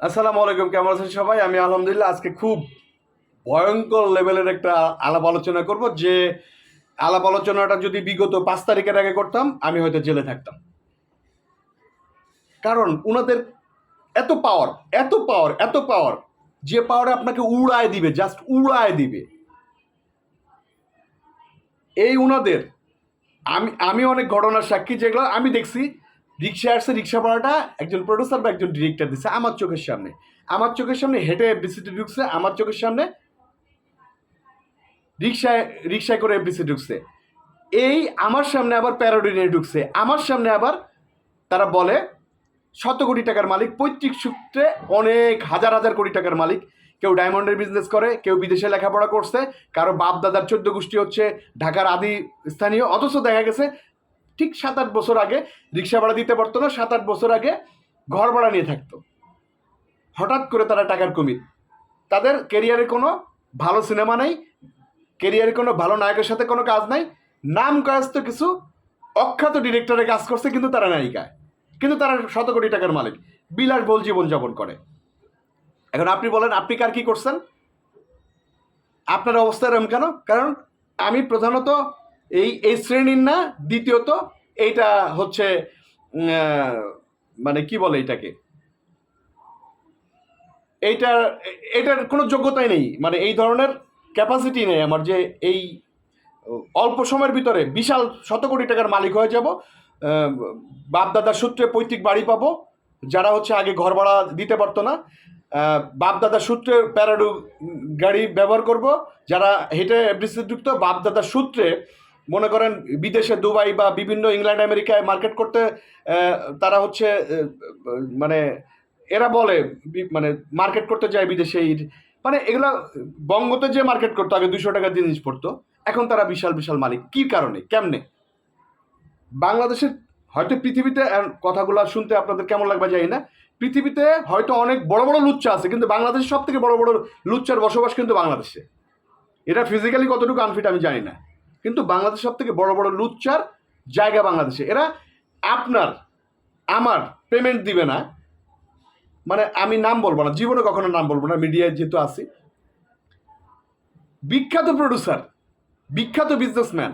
আসসালামু আলাইকুম, কেমন আছেন সবাই? আমি আলহামদুলিল্লাহ আজকে খুব ভয়ঙ্কর লেভেলের একটা আলাপ আলোচনা করব, যে আলাপ আলোচনাটা যদি বিগত পাঁচ তারিখের আগে করতাম, আমি হয়তো জেলে থাকতাম। কারণ উনাদের এত পাওয়ার এত পাওয়ার এত পাওয়ার যে পাওয়ারে আপনাকে উড়ায় দিবে জাস্ট উড়ায় দিবে। এই উনাদের, আমি আমি অনেক ঘটনার সাক্ষী, যেগুলো আমি দেখছি রিক্সা আসছে, রিক্সা ভাড়াটা একজন প্রডিউসার বা একজন ডিরেক্টর দিচ্ছে আমার চোখের সামনে। আমার চোখের সামনে হেঁটে এফবিসিতে ঢুকছে, আমার চোখের সামনে রিক্সায় রিক্সায় করে এফবিসি ঢুকছে। এই আমার সামনে আবার প্যারোডি নিয়ে ঢুকছে। আমার সামনে আবার তারা বলে, শত কোটি টাকার মালিক, পৈতৃক সূত্রে অনেক হাজার হাজার কোটি টাকার মালিক। কেউ ডায়মন্ডের বিজনেস করে, কেউ বিদেশে লেখাপড়া করছে, কারও বাপ দাদার চোদ্দ গোষ্ঠী হচ্ছে, ঢাকার আদি স্থানীয়, অথচ দেখা গেছে ঠিক সাত আট বছর আগে রিক্সা ভাড়া দিতে পারতো না সাত আট বছর আগে ঘর ভাড়া নিয়ে থাকতো। হঠাৎ করে তারা টাকার কমিত তাদের কেরিয়ারে কোনো ভালো সিনেমা নেই কেরিয়ারে কোনো ভালো নায়কের সাথে কোনো কাজ নাই নাম কাজ তো কিছু অখ্যাত ডিরেক্টরে কাজ করছে কিন্তু তারা নায়িকা কিন্তু তারা শত কোটি টাকার মালিক। বিলাসবহুল জীবনযাপন করে। এখন আপনি বলেন, আপনি কার কি করছেন? আপনার অবস্থা এরকম কেন? কারণ আমি প্রধানত এই এই শ্রেণির না, দ্বিতীয়ত এইটা হচ্ছে মানে কি বলে এটাকে? এইটার, এটার কোনো যোগ্যতাই নেই। মানে এই ধরনের ক্যাপাসিটি নেই আমার যে এই, অল্প সময়ের ভিতরে বিশাল শত কোটি টাকার মালিক হয়ে যাব বাপ দাদার সূত্রে পৈতৃক বাড়ি পাবো, যারা হচ্ছে আগে ঘর ভাড়া দিতে পারতো না বাপ দাদার সূত্রে প্যারাডু গাড়ি ব্যবহার করব, যারা হেঁটে যুক্ত বাপ দাদার সূত্রে মনে করেন বিদেশে দুবাই বা বিভিন্ন ইংল্যান্ড, আমেরিকায় মার্কেট করতে তারা হচ্ছে মানে এরা বলে মানে মার্কেট করতে যায় বিদেশে মানে এগুলো বঙ্গতে যে মার্কেট করতো, আগে দুশো টাকার জিনিস পড়তো, এখন তারা বিশাল বিশাল মালিক। কি কারণে? কেমনে? বাংলাদেশের, হয়তো পৃথিবীতে কথাগুলো শুনতে আপনাদের কেমন লাগবে জানি না। পৃথিবীতে হয়তো অনেক বড় বড় লুচ্চা আছে, কিন্তু বাংলাদেশের সব থেকে বড় বড় লুচ্চার বসবাস কিন্তু বাংলাদেশে। এটা ফিজিক্যালি কতটুকু আনফিট আমি জানি না। কিন্তু বাংলাদেশ সব থেকে বড় বড় লুচ্চার জায়গা বাংলাদেশে। এরা আপনার, আমার পেমেন্ট দিবে না। মানে আমি নাম বলব না, জীবনে কখনো নাম বলব না মিডিয়ায় যেহেতু আছি। বিখ্যাত প্রডিউসার বিখ্যাত বিজনেসম্যান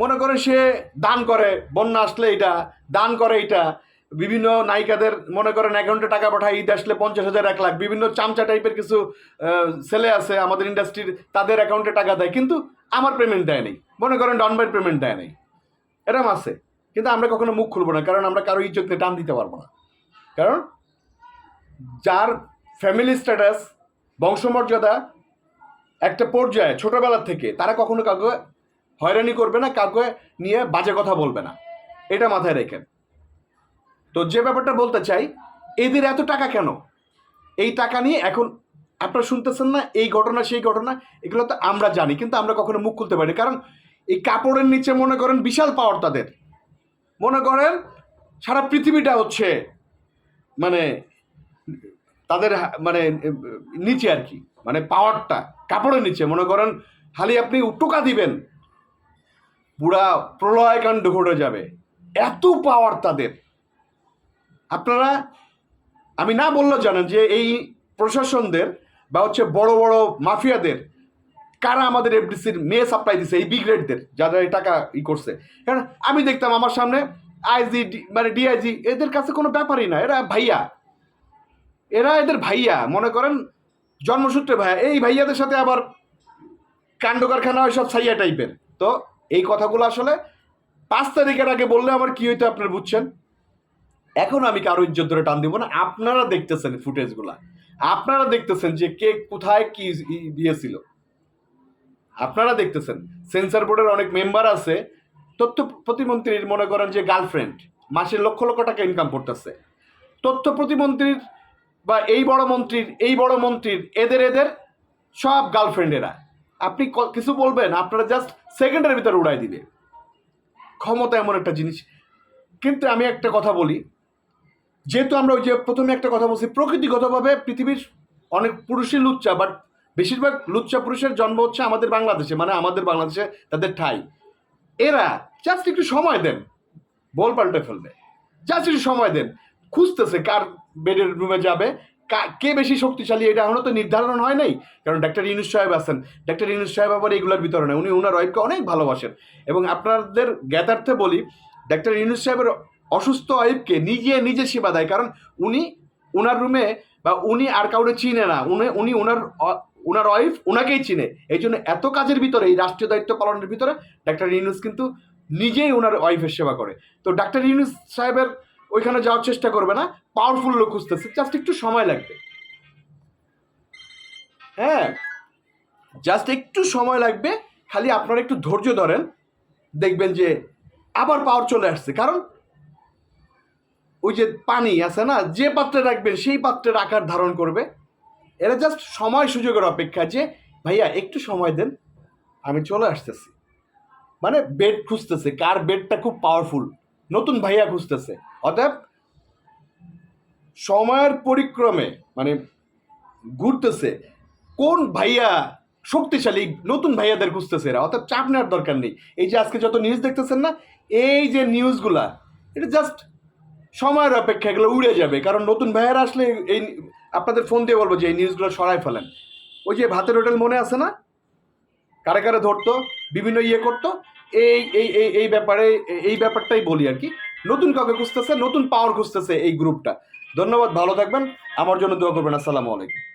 মনে করে সে দান করে, বন্যা আসলে এটা, দান করে এটা। বিভিন্ন নায়িকাদের মনে করেন অ্যাকাউন্টে টাকা পাঠায়, ঈদ আসলে পঞ্চাশ হাজার, এক লাখ। বিভিন্ন চামচা টাইপের কিছু ছেলে আছে আমাদের ইন্ডাস্ট্রির তাদের অ্যাকাউন্টে টাকা দেয়, কিন্তু আমার পেমেন্ট দেয় নেই। মনে করেন ডনবাইর পেমেন্ট দেয় নেই। এরম আছে। কিন্তু আমরা কখনো মুখ খুলবো না, কারণ আমরা কারও ইজ্জত নিয়ে টান দিতে পারব না। কারণ যার ফ্যামিলি স্ট্যাটাস বংশমর্যাদা একটা পর্যায়ে, ছোটবেলার থেকে, তারা কখনো কাউকে হয়রানি করবে না, কাউকে নিয়ে বাজে কথা বলবে না। এটা মাথায় রেখেন। তো যে ব্যাপারটা বলতে চাই, এদের এত টাকা কেন? এই টাকা নিয়ে এখন আপনারা শুনতেছেন না, এই ঘটনা, সেই ঘটনা, এগুলো তো আমরা জানি, কিন্তু আমরা কখনো মুখ খুলতে পারি। কারণ এই কাপড়ের নিচে মনে করেন বিশাল পাওয়ার তাদের। মনে করেন সারা পৃথিবীটা হচ্ছে মানে তাদের মানে নিচে আর কি মানে পাওয়ারটা, কাপড়ের নিচে। মনে করেন খালি আপনি টোকা দিবেন, পুরা প্রলয়কাণ্ড ঘটে যাবে। এত পাওয়ার তাদের। আপনারা, আমি না বললেও জানেন যে এই প্রশাসনদের বা হচ্ছে বড় বড় মাফিয়াদের, কারা আমাদের এফডিসির মেয়ে সাপ্লাই দিছে, এই বিগ্রেডদের যারা এই টাকা ই করছে। কারণ আমি দেখতাম আমার সামনে আইজি মানে ডিআইজি এদের কাছে কোনো ব্যাপারই না, এরা ভাইয়া। এরা এদের ভাইয়া, মনে করেন জন্মসূত্রে ভাইয়া, এই ভাইয়াদের সাথে আবার কাণ্ড কারখানা হয়, সব ছাইয়া টাইপের তো এই কথাগুলো আসলে পাঁচ তারিখের আগে বললে আমার কি হইতো আপনারা বুঝছেন? এখন আমি কারও ইজ্জত ধরে টান দিব না। আপনারা দেখতেছেন ফুটেজগুলা। আপনারা দেখতেছেন যে কে কোথায় কি দিয়েছিল। আপনারা দেখতেছেন। সেন্সার বোর্ডের অনেক মেম্বার আছে। তথ্য প্রতিমন্ত্রীর মনে করেন যে গার্লফ্রেন্ড, মাসে লক্ষ লক্ষ টাকা ইনকাম করতেছে। তথ্য প্রতিমন্ত্রীর বা এই বড় মন্ত্রীর, এই বড় মন্ত্রীর, এদের এদের সব গার্লফ্রেন্ডেরা। আপনি কিছু বলবেন, আপনারা জাস্ট সেকেন্ডের ভিতরে উড়াই দিবে ক্ষমতা এমন একটা জিনিস। কিন্তু আমি একটা কথা বলি যেহেতু আমরা ওই যে প্রথমে একটা কথা বলছি, প্রকৃতিগতভাবে পৃথিবীর অনেক পুরুষই লুচ্চা বাট বেশিরভাগ লুচ্চা পুরুষের জন্ম হচ্ছে আমাদের বাংলাদেশে মানে আমাদের বাংলাদেশে তাদের ঠাই। এরা জাস্ট একটু সময় দেন, বল পাল্টে ফেলবে। জাস্ট একটু সময় দেন, খুঁজতেছে কার বেডের রুমে যাবে, কা- বেশি শক্তিশালী, এটা এখনও তো নির্ধারণ হয় নাই, কারণ ডাক্তার ইউনুস সাহেব আছেন। ডাক্তার ইউনুস সাহেব আবার এগুলোর বিতরণে, উনি ওনার ওয়াইফকে অনেক ভালোবাসেন। এবং আপনাদের জ্ঞাতার্থে বলি, ডাক্তার ইউনুস সাহেবের অসুস্থ ওয়াইফকে নিজে নিজে সেবা দেয়। কারণ উনি ওনার রুমে বা উনি আর কাউরে চিনে না। উনি উনি ওনার ওনার ওয়াইফ ওনাকেই চিনে। এই জন্য এত কাজের ভিতরে, এই রাষ্ট্রীয় দায়িত্ব পালনের ভিতরে ডাক্তার ইউনুস কিন্তু নিজেই ওনার ওয়াইফের সেবা করে। তো ডাক্তার ইউনুস সাহেবের ওইখানে যাওয়ার চেষ্টা করবে না। পাওয়ারফুল লোক খুঁজতেছে। জাস্ট একটু সময় লাগবে। হ্যাঁ জাস্ট একটু সময় লাগবে। খালি আপনারা একটু ধৈর্য ধরেন। দেখবেন যে আবার পাওয়ার চলে আসছে। কারণ ওই যে পানি আছে না, যে পাত্রে রাখবেন সেই পাত্রের আকার ধারণ করবে। এরা জাস্ট সময় সুযোগের অপেক্ষা যে, ভাইয়া, একটু সময় দেন, আমি চলে আসতেছি। মানে বেড খুঁজতেছে, কার বেডটা খুব পাওয়ারফুল নতুন ভাইয়া খুঁজতেছে। অতএব সময়ের পরিক্রমে মানে ঘুরতেছে, কোন ভাইয়া শক্তিশালী, নতুন ভাইয়াদের খুঁজতেছে এরা? অর্থাৎ চাপ নেওয়ার দরকার নেই। এই যে আজকে যত নিউজ দেখতেছেন না, এই যে নিউজগুলা এটা জাস্ট সময়ের অপেক্ষা এগুলো উড়ে যাবে। কারণ নতুন ভাইয়ার আসলে এই আপনাদের ফোন দিয়ে বলব যে এই নিউজগুলো সরাই ফেলেন। ওই যে ভাতের হোটেল মনে আছে না? কারে কারে ধরতো, বিভিন্ন ইয়ে করতো, এই এই এই এই ব্যাপারে, এই ব্যাপারটাই বলি আর কি। নতুন কাউকে খুঁজতেছে, নতুন পাওয়ার খুঁজতেছে এই গ্রুপটা ধন্যবাদ, ভালো থাকবেন। আমার জন্য দোয়া করবেন। আসসালামু আলাইকুম।